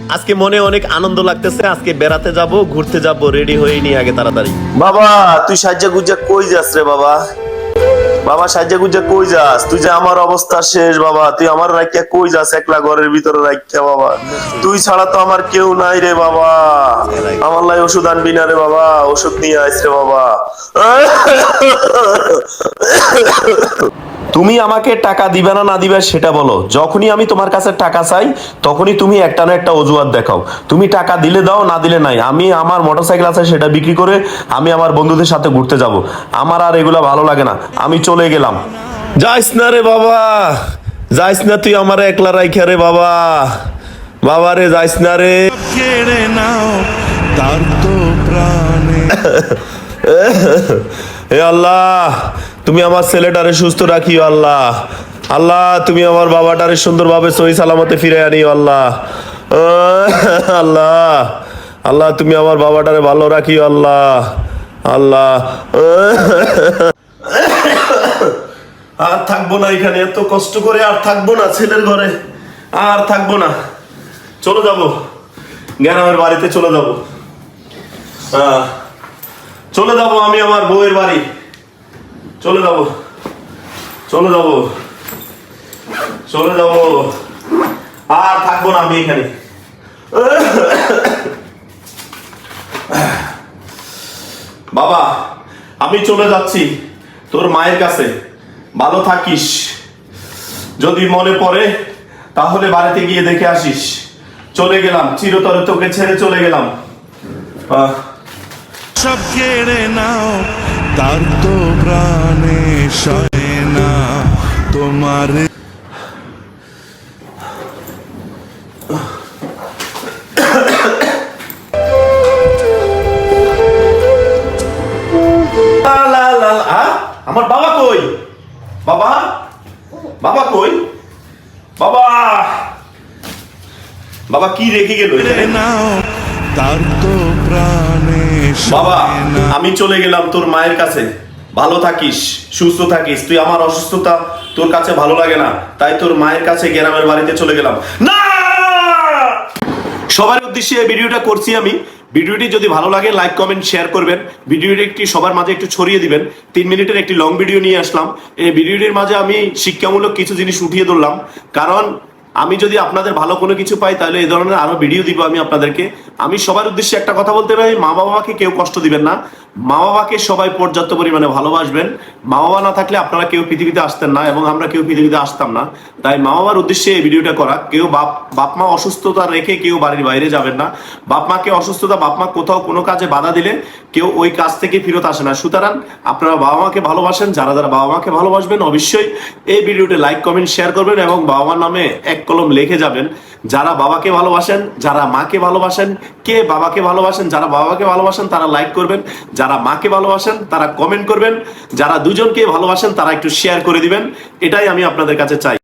আজকে মনে অনেক আনন্দ লাগতেছে, আজকে বেড়াতে যাব, ঘুরতে যাব রেডি হয়ে নি আগে তাড়াতাড়ি। বাবা, তুই সাজ্জা গুজ্জা কই যাস রে বাবা? বাবা সাজ্জা গুজ্জা কই যাস? তুই যে আমার অবস্থা শেষ বাবা, তুই আমার রাখিয়া কই যাস একলা ঘরের ভিতরে রাখিয়া বাবা? তুই ছাড়া তো আমার কেউ নাই রে বাবা। আমার লাই ওষুধ আনবি না রে বাবা, ওষুধ নিয়ে আইস রে বাবা। তুমি আমাকে টাকা দিবে না না দিবে সেটা বলো। যখনই আমি তোমার কাছে টাকা চাই তখনই তুমি একটা না একটা অজুহাত দেখাও। তুমি টাকা দিলে দাও না দিলে নাই। আমি আমার মোটরসাইকেল আছে সেটা বিক্রি করে আমি আমার বন্ধুদের সাথে ঘুরতে যাব। আমার আর এগুলা ভালো লাগে না। আমি চলে গেলাম। যাইস না রে বাবা। যাইস না তুই আমার একলা রাইখা রে বাবা। বাবা রে যাইস না রে। কেড়ে নাও তার তো প্রাণে। হে আল্লাহ, তুমি আমার ছেলেটারে সুস্থ রাখিও আল্লাহ। আল্লাহ, তুমি আমার বাবাটারে সুন্দরভাবে সহি সালামতে ফিরে আনিও আল্লাহ। আল্লাহ আল্লাহ, তুমি আমার বাবাটারে ভালো রাখিও আল্লাহ। আল্লাহ আর থাকব না এখানে, এত কষ্ট করে আর থাকব না ছেলের ঘরে। আর থাকব না। চলে যাব। গ্রামের বাড়িতে চলে যাব। আহ চলে যাব আমি আমার বউয়ের বাড়ি। চলে যাব। চলে যাব। চলে যাব। আর থাকব না আমি এখানে। বাবা, আমি চলে যাচ্ছি তোর মায়ের কাছে। ভালো থাকিস। যদি মনে পড়ে, তাহলে বাড়িতে গিয়ে দেখে আসিস। চলে গেলাম, চিরতরে তোকে ছেড়ে চলে গেলাম। আহ। সব কেড়ে নাও তার তো প্রাণে সয় না। তোমার? আমার বাবা কই? বাবা? বাবা কই? বাবা! বাবা কি রেখে গেল নাও তার তো প্রাণে বাবা আমি চলে গেলাম তোর মায়ের কাছে। ভালো থাকিস সুস্থ থাকিস। তুই আমার অসুস্থতা তোর কাছে ভালো লাগে না তাই তোর মায়ের কাছে গ্রামের বাড়িতে চলে গেলাম। না! সবার উদ্দেশ্যে এই ভিডিওটা করছি আমি। ভিডিওটি যদি ভালো লাগে লাইক কমেন্ট শেয়ার করবেন। ভিডিওটি একটি সবার মাঝে একটু ছড়িয়ে দিবেন। তিন মিনিটের একটি লং ভিডিও নিয়ে আসলাম। এই ভিডিওটির মাঝে আমি শিক্ষামূলক কিছু জিনিস উঠিয়ে ধরলাম। কারণ আমি যদি আপনাদের ভালো কোনো কিছু পাই, তাহলে এই ধরনের আরও ভিডিও দিব আমি আপনাদেরকে। আমি সবার উদ্দেশ্যে একটা কথা বলতে পারি মা বাবাকে কেউ কষ্ট দিবেন না। মা বাবাকে সবাই পর্যাপ্ত পরিমাণে ভালোবাসবেন। মা বাবা না থাকলে আপনারা কেউ পৃথিবীতে আসতেন না এবং আমরা কেউ পৃথিবীতে আসতাম না। তাই মা বাবার উদ্দেশ্যে এই ভিডিওটা করা। কেউ বাপ বাপ মা অসুস্থতা রেখে কেউ বাড়ির বাইরে যাবেন না। বাপ মাকে অসুস্থতা বাপ মা কোথাও কোনো কাজে বাধা দিলে কেউ ওই কাজ থেকে ফেরত আসে না। সুতরাং আপনারা বাবা মাকে ভালোবাসেন, যারা যারা বাবা মাকে ভালোবাসবেন অবশ্যই এই ভিডিওতে লাইক, কমেন্ট, শেয়ার করবেন এবং বাবা মার নামে এক কলম লিখে যাবেন। যারা বাবাকে ভালোবাসেন, যারা মাকে ভালোবাসেন, কে বাবাকে ভালোবাসেন, যারা বাবাকে ভালোবাসেন, তারা লাইক করবেন। যারা মাকে ভালোবাসেন, তারা কমেন্ট করবেন। যারা দুজনকে ভালোবাসেন, তারা একটু শেয়ার করে দিবেন। এটাই আমি আপনাদের কাছে চাই।